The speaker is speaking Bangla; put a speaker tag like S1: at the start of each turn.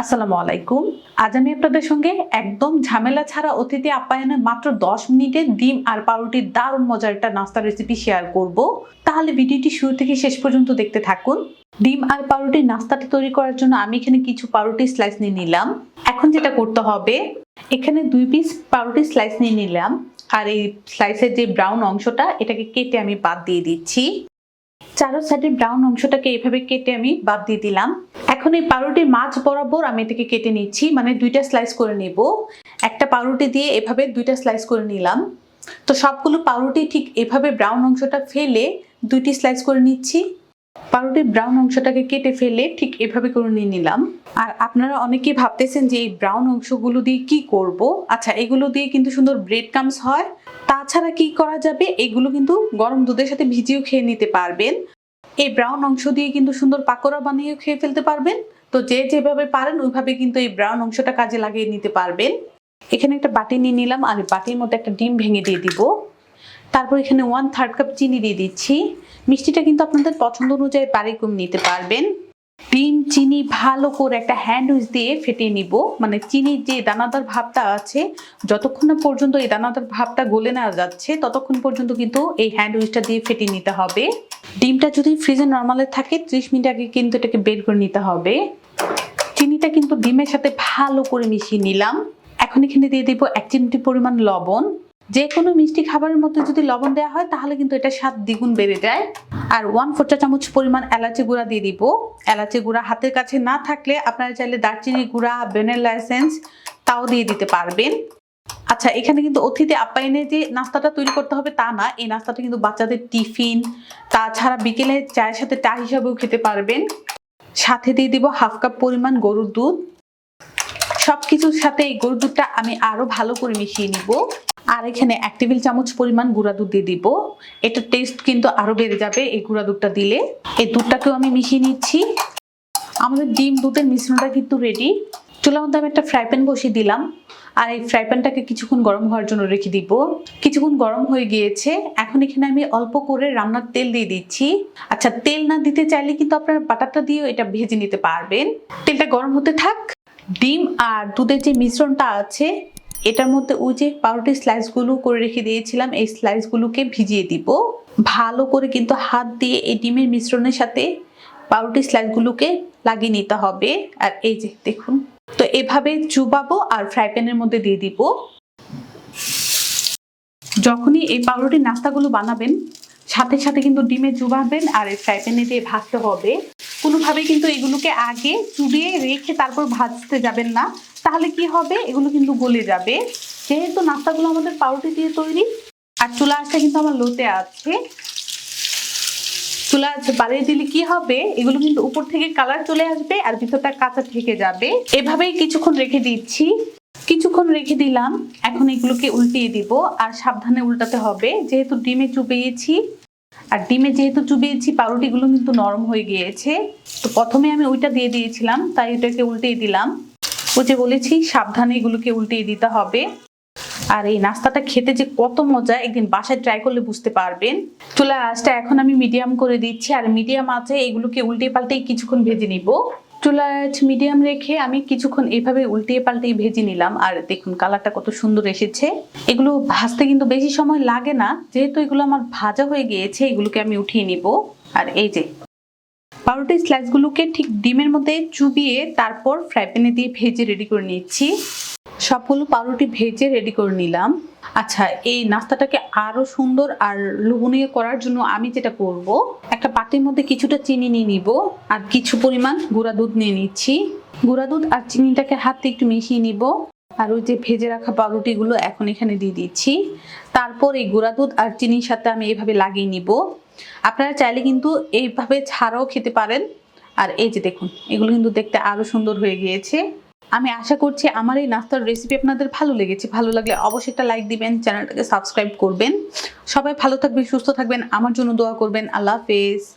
S1: আসসালামু আলাইকুম। আজ আমি আপনাদের সঙ্গে একদম ঝামেলা ছাড়া অতিথি আপ্যায়নে মাত্র দশ মিনিটে ডিম আর পাউরুটির দারুণ মজার একটা নাস্তা রেসিপি শেয়ার করব। তাহলে ভিডিওটি শুরু থেকে শেষ পর্যন্ত দেখতে থাকুন। ডিম আর পাউরুটির নাস্তাটা তৈরি করার জন্য আমি এখানে কিছু পাউরুটি স্লাইস নিয়ে নিলাম। এখন যেটা করতে হবে, এখানে দুই পিস পাউরুটি স্লাইস নিয়ে নিলাম। আর এই স্লাইসের যে ব্রাউন অংশটা, এটাকে কেটে আমি বাদ দিয়ে দিচ্ছি। চারো সাইডের ব্রাউন অংশটাকে এভাবে কেটে আমি বাদ দিয়ে দিলাম। এখন এই পাউরুটির মাছ বরাবর আমি এটাকে কেটে নিচ্ছি মানে দুইটা স্লাইস করে নেব। একটা পাউরুটি দিয়ে এভাবে দুইটা স্লাইস করে নিলাম। তো সবগুলো পাউরুটি ঠিক এভাবে ব্রাউন অংশটা ফেলে দুইটি স্লাইস করে নিচ্ছি। পাউরুটির ব্রাউন অংশটাকে কেটে ফেলে ঠিক এভাবে করে নিয়ে নিলাম। আর আপনারা অনেকেই ভাবতেছেন যে এই ব্রাউন অংশগুলো দিয়ে কি করব? আচ্ছা এগুলো দিয়ে কিন্তু সুন্দর ব্রেড কামস হয়। তাছাড়া কি করা যাবে? এগুলো কিন্তু গরম দুধের সাথে ভিজিয়েও খেয়ে নিতে পারবেন। এই ব্রাউন অংশ দিয়ে কিন্তু সুন্দর পাকোড়া বানিয়ে খেয়ে ফেলতে পারবেন। তো যে যেভাবে পারেন, ওইভাবে কিন্তু এই ব্রাউন অংশটা কাজে লাগিয়ে নিতে পারবেন। এখানে একটা বাটি নিয়ে নিলাম। আর বাটির মধ্যে একটা ডিম ভেঙে দিয়ে দিব। তারপর এখানে ওয়ান থার্ড কাপ চিনি দিয়ে দিচ্ছি। মিষ্টিটা কিন্তু আপনাদের পছন্দ অনুযায়ী বাড়ি কম নিতে পারবেন। ডিম, চিনি ভালো করে একটা হ্যান্ড উইচ দিয়ে ফেটিয়ে নিব। মানে চিনির যে দানাদার ভাবটা আছে, যতক্ষণ না পর্যন্ত এই দানাদার ভাবটা গলে না যাচ্ছে, ততক্ষণ পর্যন্ত কিন্তু এই হ্যান্ড উইচটা দিয়ে ফেটিয়ে নিতে হবে। ডিমটা যদি ফ্রিজে নর্মালে থাকে, ত্রিশ মিনিট আগে কিন্তু এটাকে বের করে নিতে হবে। চিনিটা কিন্তু ডিমের সাথে ভালো করে মিশিয়ে নিলাম। এখন এখানে দিয়ে দিব এক চিমটি পরিমাণ লবণ। যে কোনো মিষ্টি খাবারের মধ্যে যদি লবণ দেওয়া হয়, তাহলে কিন্তু এটা স্বাদ দ্বিগুণ বেড়ে যায়। আর ওয়ান ফোর চা চামচ পরিমাণ এলাচি গুঁড়া দিয়ে দিব। এলাচি গুঁড়া হাতের কাছে না থাকলে আপনারা চাইলে দারচিনি গুঁড়া ভ্যানিলা এসেন্স তাও দিয়ে দিতে পারবেন। আচ্ছা এখানে কিন্তু অতিথি আপ্যায়নে যে নাস্তাটা তৈরি করতে হবে তা না, এই নাস্তাটা কিন্তু বাচ্চাদের টিফিন, তাছাড়া বিকেলে চায়ের সাথে চা হিসাবেও খেতে পারবেন। সাথে দিয়ে দিব হাফ কাপ পরিমাণ গরুর দুধ। কিছুর সাথে এই গরুর দুধটা আমি আরও ভালো করে মিশিয়ে নিব। আর এখানে এক টেবিল চামচ পরিমাণ গুঁড়া দুধ দিয়ে দিব। এটার টেস্ট কিন্তু আরও বেড়ে যাবে এই গুঁড়া দুধটা দিলে। এই দুধটাকেও আমি মিশিয়ে নিচ্ছি। আমাদের ডিম দুধের মিশ্রণটা কিন্তু রেডি চুলার মধ্যে আমি একটা ফ্রাই প্যান বসিয়ে দিলাম। আর এই ফ্রাই প্যানটাকে কিছুক্ষণ গরম হওয়ার জন্য রেখে দিব। কিছুক্ষণ গরম হয়ে গিয়েছে। এখন এখানে আমি অল্প করে রান্নার তেল দিয়ে দিচ্ছি। আচ্ছা তেল না দিতে চাইলে কিন্তু আপনার বাটারটা দিয়েও এটা ভেজে নিতে পারবেন। তেলটা গরম হতে থাক। ডিম আর দুধের যে মিশ্রণটা আছে, এটার মধ্যে ওই যে পাউরুটি স্লাইসগুলো করে রেখে দিয়েছিলাম, এই স্লাইসগুলোকে ভিজিয়ে দিব। ভালো করে কিন্তু হাত দিয়ে এই ডিমের মিশ্রণের সাথে পাউরুটি স্লাইসগুলোকে লাগিয়ে নিতে হবে। আর এই যে দেখুন, তো এভাবে চুবাবো আর ফ্রাই প্যানের মধ্যে দিয়ে দিব। যখনই এই পাউরুটির নাস্তাগুলো বানাবেন, সাথে সাথে কিন্তু ডিমে চুবাবেন আর এই ফ্রাই প্যানে দিয়ে ভাজতে হবে কোনোভাবে কিন্তু এগুলোকে আগে চুবিয়ে রেখে তারপর ভাজতে যাবেন না। তাহলে কি হবে? এগুলো কিন্তু গলে যাবে। যেহেতু নাস্তাগুলো আমাদের পাউরুটি দিয়ে তৈরি, আর চুলা আঁচটা কিন্তু আমার লোতে আছে। চুলা আছে বাড়িয়ে দিলে কি হবে? এগুলো কিন্তু উপর থেকে কালার চলে আসবে আর ভিতরটা কাঁচা থেকে যাবে। এভাবেই কিছুক্ষণ রেখে দিচ্ছি। কিছুক্ষণ রেখে দিলাম। এখন এগুলোকে উল্টিয়ে দিব। আর সাবধানে উল্টাতে হবে। যেহেতু ডিমে চুবিয়েছি আর ডিমে যেহেতু চুবিয়েছি, পাউরুটিগুলো কিন্তু নরম হয়ে গিয়েছে। তো প্রথমে আমি ওইটা দিয়ে দিয়েছিলাম, তাই ওইটাকে উল্টিয়ে দিলাম। ও যে বলেছি, সাবধানে এগুলোকে উল্টিয়ে দিতে হবে। আর এই নাস্তাটা খেতে যে কত মজা, একদিন বাসায় ট্রাই করলে বুঝতে পারবেন। চুলা আঁচটা এখন আমি মিডিয়াম করে দিচ্ছি, আর মিডিয়াম আছে এগুলোকে উল্টে পাল্টে কিছুক্ষণ ভেজে নিব। আঁচ মিডিয়াম রেখে আমি কিছুক্ষণ এইভাবে উল্টিয়ে পাল্টেই ভেজে নিলাম। আর দেখুন কালারটা কত সুন্দর এসেছে। এগুলো ভাজতে কিন্তু বেশি সময় লাগে না। যেহেতু এগুলো আমার ভাজা হয়ে গিয়েছে, এগুলোকে আমি উঠিয়ে নিব। আর এই যে পাউরুটি স্লাইসগুলোকে ঠিক ডিমের মধ্যে চুবিয়ে তারপর ফ্রাই প্যানে দিয়ে ভেজে রেডি করে নিচ্ছি। সবগুলো পাউরুটি ভেজে রেডি করে নিলাম। আচ্ছা এই নাস্তাটাকে আরও সুন্দর আর লোভনীয় করার জন্য আমি যেটা করব, একটা পাটির মধ্যে কিছুটা চিনি নিয়ে নিব আর কিছু পরিমাণ গুঁড়া দুধ নিয়ে নিচ্ছি। গুঁড়া দুধ আর চিনিটাকে হাতে একটু মিশিয়ে নিব আর ওই যে ভেজে রাখা পাউরুটিগুলো এখন এখানে দিয়ে দিচ্ছি। তারপর এই গুঁড়া দুধ আর চিনির সাথে আমি এইভাবে লাগিয়ে নিব। আপনারা চাইলে কিন্তু এইভাবে ছাড়াও খেতে পারেন। আর এই যে দেখুন, এগুলো কিন্তু দেখতে আরও সুন্দর হয়ে গিয়েছে। আমি আশা করছি আমার এই নাস্তার রেসিপি আপনাদের ভালো লেগেছে। ভালো লাগলে অবশ্যই একটা লাইক দিবেন চ্যানেলটাকে সাবস্ক্রাইব করবেন। সবাই ভালো থাকবেন, সুস্থ থাকবেন। আমার জন্য দোয়া করবেন। আল্লাহ হাফেজ।